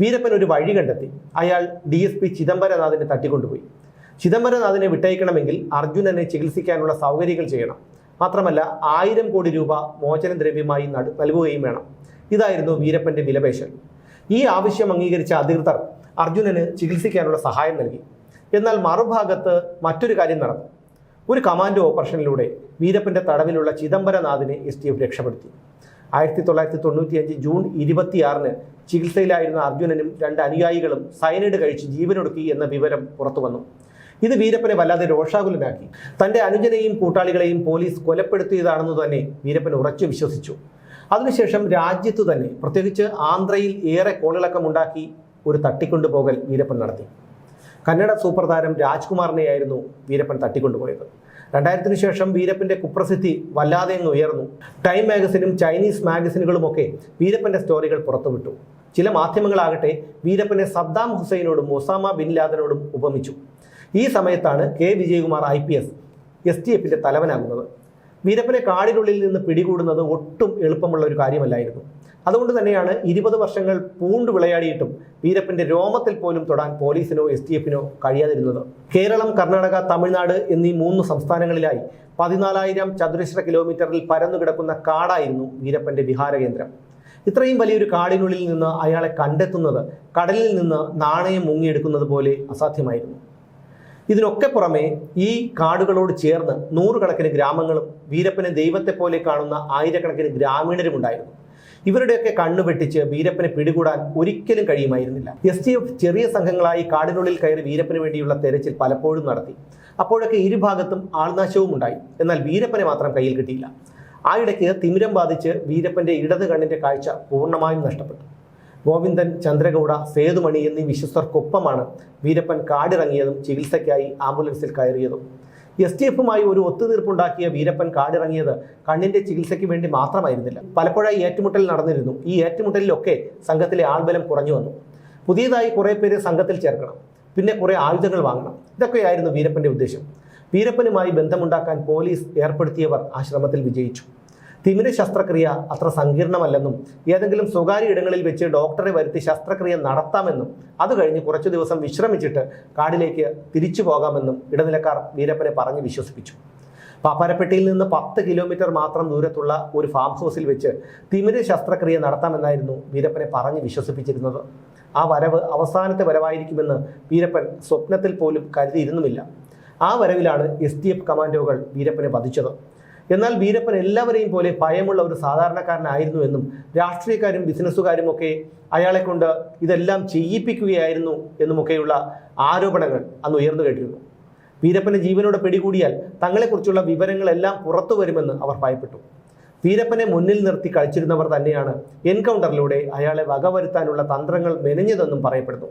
വീരപ്പൻ ഒരു വഴി കണ്ടെത്തി. അയാൾ ഡി എസ് പി ചിദംബരനാഥിനെ തട്ടിക്കൊണ്ടുപോയി. ചിദംബരനാഥിനെ വിട്ടയക്കണമെങ്കിൽ അർജുനനെ ചികിത്സിക്കാനുള്ള സൗകര്യങ്ങൾ ചെയ്യണം. മാത്രമല്ല ആയിരം കോടി രൂപ മോചനദ്രവ്യമായി നൽകുകയും വേണം. ഇതായിരുന്നു വീരപ്പന്റെ വിലപേശൽ. ഈ ആവശ്യം അംഗീകരിച്ച അധികൃതർ അർജുനന് ചികിത്സിക്കാനുള്ള സഹായം നൽകി. എന്നാൽ മറുഭാഗത്ത് മറ്റൊരു കാര്യം നടന്നു. ഒരു കമാൻഡോ ഓപ്പറേഷനിലൂടെ വീരപ്പന്റെ തടവിലുള്ള ചിദംബരനാഥിനെ എസ് ടി എഫ് രക്ഷപ്പെടുത്തി. ആയിരത്തി തൊള്ളായിരത്തി തൊണ്ണൂറ്റിയഞ്ച് ജൂൺ ഇരുപത്തിയാറിന് ചികിത്സയിലായിരുന്ന അർജുനനും രണ്ട് അനുയായികളും സയനൈഡ് കഴിച്ച് ജീവനൊടുക്കി എന്ന വിവരം പുറത്തു വന്നു ഇത് വീരപ്പനെ വല്ലാതെ രോഷാകുലനാക്കി. തന്റെ അനുജനെയും കൂട്ടാളികളെയും പോലീസ് കൊലപ്പെടുത്തിയതാണെന്ന് തന്നെ വീരപ്പൻ ഉറച്ചു വിശ്വസിച്ചു. അതിനുശേഷം രാജ്യത്ത് തന്നെ പ്രത്യേകിച്ച് ആന്ധ്രയിൽ ഏറെ കോളിളക്കമുണ്ടാക്കി ഒരു തട്ടിക്കൊണ്ടുപോകൽ വീരപ്പൻ നടത്തി. കന്നഡ സൂപ്പർ താരം രാജ്കുമാറിനെയായിരുന്നു വീരപ്പൻ തട്ടിക്കൊണ്ടുപോയത്. രണ്ടായിരത്തിനു ശേഷം വീരപ്പന്റെ കുപ്രസിദ്ധി വല്ലാതെ അങ്ങ് ഉയർന്നു. ടൈം മാഗസിനും ചൈനീസ് മാഗസിനുകളുമൊക്കെ വീരപ്പന്റെ സ്റ്റോറികൾ പുറത്തുവിട്ടു. ചില മാധ്യമങ്ങളാകട്ടെ വീരപ്പനെ സദ്ദാം ഹുസൈനോടും ഒസാമ ബിൻ ലാദനോടും ഉപമിച്ചു. ഈ സമയത്താണ് K Vijayakumar I P S S T എഫിന്റെ തലവനാകുന്നത്. വീരപ്പനെ കാടിനുള്ളിൽ നിന്ന് പിടികൂടുന്നത് ഒട്ടും എളുപ്പമുള്ള ഒരു കാര്യമല്ലായിരുന്നു. അതുകൊണ്ട് തന്നെയാണ് ഇരുപത് വർഷങ്ങൾ പൂണ്ട് വിളയാടിയിട്ടും വീരപ്പന്റെ രോമത്തിൽ പോലും തൊടാൻ പോലീസിനോ എസ് ടി എഫിനോ കഴിയാതിരുന്നത്. കേരളം കർണാടക തമിഴ്നാട് എന്നീ മൂന്ന് സംസ്ഥാനങ്ങളിലായി പതിനാലായിരം ചതുരശ്ര കിലോമീറ്ററിൽ പരന്നു കിടക്കുന്ന കാടായിരുന്നു വിഹാര കേന്ദ്രം ഇത്രയും വലിയൊരു കാടിനുള്ളിൽ നിന്ന് അയാളെ കണ്ടെത്തുന്നത് കടലിൽ നിന്ന് നാണയം മുങ്ങിയെടുക്കുന്നത് പോലെ അസാധ്യമായിരുന്നു. ഇതിനൊക്കെ പുറമെ ഈ കാടുകളോട് ചേർന്ന് നൂറുകണക്കിന് ഗ്രാമങ്ങളും വീരപ്പനെ ദൈവത്തെ പോലെ കാണുന്ന ആയിരക്കണക്കിന് ഗ്രാമീണരും ഉണ്ടായിരുന്നു. ഇവരുടെയൊക്കെ കണ്ണു വെട്ടിച്ച് വീരപ്പനെ പിടികൂടാൻ ഒരിക്കലും കഴിയുമായിരുന്നില്ല. എസ് ടി എഫ് ചെറിയ സംഘങ്ങളായി കാടിനുള്ളിൽ കയറി വീരപ്പന് വേണ്ടിയുള്ള തെരച്ചിൽ പലപ്പോഴും നടത്തി. അപ്പോഴൊക്കെ ഇരുഭാഗത്തും ആൾനാശവും ഉണ്ടായി. എന്നാൽ വീരപ്പനെ മാത്രം കയ്യിൽ കിട്ടിയില്ല. ആ ഇടയ്ക്ക് തിമിരം ബാധിച്ച് വീരപ്പന്റെ ഇടത് കണ്ണിന്റെ കാഴ്ച പൂർണമായും നഷ്ടപ്പെട്ടു. ഗോവിന്ദൻ ചന്ദ്രഗൌഡ സേതുമണി എന്നീ വിശ്വസ്തർക്കൊപ്പമാണ് വീരപ്പൻ കാടിറങ്ങിയതും ചികിത്സയ്ക്കായി ആംബുലൻസിൽ കയറിയതും. എസ് ടി എഫുമായി ഒരു ഒത്തുതീർപ്പുണ്ടാക്കിയ വീരപ്പൻ കാടിറങ്ങിയത് കണ്ണിന്റെ ചികിത്സയ്ക്ക് വേണ്ടി മാത്രമായിരുന്നില്ല. പലപ്പോഴായി ഏറ്റുമുട്ടൽ നടന്നിരുന്നു. ഈ ഏറ്റുമുട്ടലിലൊക്കെ സംഘത്തിലെ ആൾബലം കുറഞ്ഞു വന്നു. പുതിയതായി കുറേ പേരെ സംഘത്തിൽ ചേർക്കണം. പിന്നെ കുറേ ആയുധങ്ങൾ വാങ്ങണം. ഇതൊക്കെയായിരുന്നു വീരപ്പന്റെ ഉദ്ദേശം. വീരപ്പനുമായി ബന്ധമുണ്ടാക്കാൻ പോലീസ് ഏർപ്പെടുത്തിയവർ ആ ശ്രമത്തിൽ വിജയിച്ചു. തിമിര ശസ്ത്രക്രിയ അത്ര സങ്കീർണമല്ലെന്നും ഏതെങ്കിലും സ്വകാര്യ ഇടങ്ങളിൽ വെച്ച് ഡോക്ടറെ വരുത്തി ശസ്ത്രക്രിയ നടത്താമെന്നും അത് കഴിഞ്ഞ് കുറച്ചു ദിവസം വിശ്രമിച്ചിട്ട് കാടിലേക്ക് തിരിച്ചു പോകാമെന്നും ഇടനിലക്കാർ വീരപ്പനെ പറഞ്ഞ് വിശ്വസിപ്പിച്ചു. പാപ്പാരപ്പെട്ടിയിൽ നിന്ന് പത്ത് കിലോമീറ്റർ മാത്രം ദൂരത്തുള്ള ഒരു ഫാം ഹൗസിൽ വെച്ച് തിമിര ശസ്ത്രക്രിയ നടത്താമെന്നായിരുന്നു വീരപ്പനെ പറഞ്ഞ് വിശ്വസിപ്പിച്ചിരുന്നത്. ആ വരവ് അവസാനത്തെ വരവായിരിക്കുമെന്ന് വീരപ്പൻ സ്വപ്നത്തിൽ പോലും കരുതിയിരുന്നുമില്ല. ആ വരവിലാണ് എസ് കമാൻഡോകൾ വീരപ്പനെ വധിച്ചത്. എന്നാൽ വീരപ്പൻ എല്ലാവരെയും പോലെ ഭയമുള്ള ഒരു സാധാരണക്കാരനായിരുന്നു എന്നും രാഷ്ട്രീയക്കാരും ബിസിനസ്സുകാരും ഒക്കെ അയാളെ കൊണ്ട് ഇതെല്ലാം ചെയ്യിപ്പിക്കുകയായിരുന്നു എന്നുമൊക്കെയുള്ള ആരോപണങ്ങൾ അന്ന് ഉയർന്നു കേട്ടിരുന്നു. വീരപ്പനെ ജീവനോടെ പിടികൂടിയാൽ തങ്ങളെക്കുറിച്ചുള്ള വിവരങ്ങളെല്ലാം പുറത്തു വരുമെന്ന് അവർ ഭയപ്പെട്ടു. വീരപ്പനെ മുന്നിൽ നിർത്തി കളിച്ചിരുന്നവർ തന്നെയാണ് എൻകൗണ്ടറിലൂടെ അയാളെ വകവരുത്താനുള്ള തന്ത്രങ്ങൾ മെനഞ്ഞതെന്നും പറയപ്പെടുന്നു.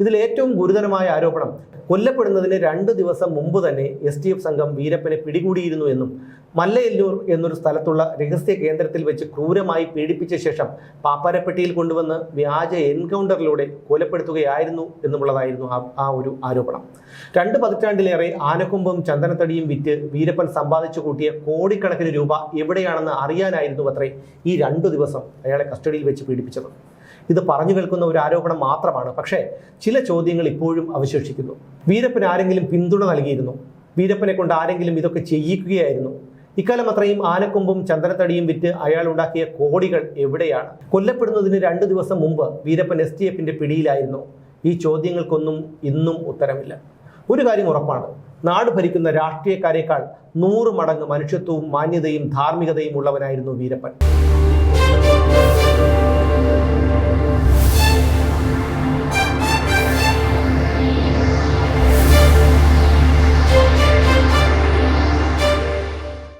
ഇതിൽ ഏറ്റവും ഗുരുതരമായ ആരോപണം. കൊല്ലപ്പെടുന്നതിന് രണ്ട് ദിവസം മുമ്പ് തന്നെ എസ് ടി എഫ് സംഘം വീരപ്പനെ പിടികൂടിയിരുന്നു എന്നും മല്ലയല്ലൂർ എന്നൊരു സ്ഥലത്തുള്ള രഹസ്യ കേന്ദ്രത്തിൽ വെച്ച് ക്രൂരമായി പീഡിപ്പിച്ച ശേഷം പാപ്പാരപ്പെട്ടിയിൽ കൊണ്ടുവന്ന് വ്യാജ എൻകൗണ്ടറിലൂടെ കൊലപ്പെടുത്തുകയായിരുന്നു എന്നുള്ളതായിരുന്നു ആ ആ ഒരു ആരോപണം. രണ്ട് പതിറ്റാണ്ടിലേറെ ആനക്കൊമ്പും ചന്ദനത്തടിയും വിറ്റ് വീരപ്പൻ സമ്പാദിച്ചു കൂട്ടിയ കോടിക്കണക്കിന് രൂപ എവിടെയാണെന്ന് അറിയാനായിരുന്നു അത്രേ ഈ രണ്ടു ദിവസം അയാളെ കസ്റ്റഡിയിൽ വെച്ച് പീഡിപ്പിച്ചത്. ഇത് പറഞ്ഞു കേൾക്കുന്ന ഒരു ആരോപണം മാത്രമാണ്. പക്ഷേ ചില ചോദ്യങ്ങൾ ഇപ്പോഴും അവശേഷിക്കുന്നു. വീരപ്പന് ആരെങ്കിലും പിന്തുണ നൽകിയിരുന്നു. വീരപ്പനെ കൊണ്ട് ആരെങ്കിലും ഇതൊക്കെ ചെയ്യിക്കുകയായിരുന്നു. ഇക്കാലം അത്രയും ആനക്കൊമ്പും ചന്ദനത്തടിയും വിറ്റ് അയാൾ ഉണ്ടാക്കിയ കോടികൾ എവിടെയാണ്? കൊല്ലപ്പെടുന്നതിന് രണ്ടു ദിവസം മുമ്പ് വീരപ്പൻ എസ് ടി എഫിന്റെ പിടിയിലായിരുന്നു. ഈ ചോദ്യങ്ങൾക്കൊന്നും ഇന്നും ഉത്തരമില്ല. ഒരു കാര്യം ഉറപ്പാണ്. നാട് ഭരിക്കുന്ന രാഷ്ട്രീയക്കാരേക്കാൾ നൂറ് മടങ്ങ് മനുഷ്യത്വവും മാന്യതയും ധാർമ്മികതയും ഉള്ളവനായിരുന്നു വീരപ്പൻ.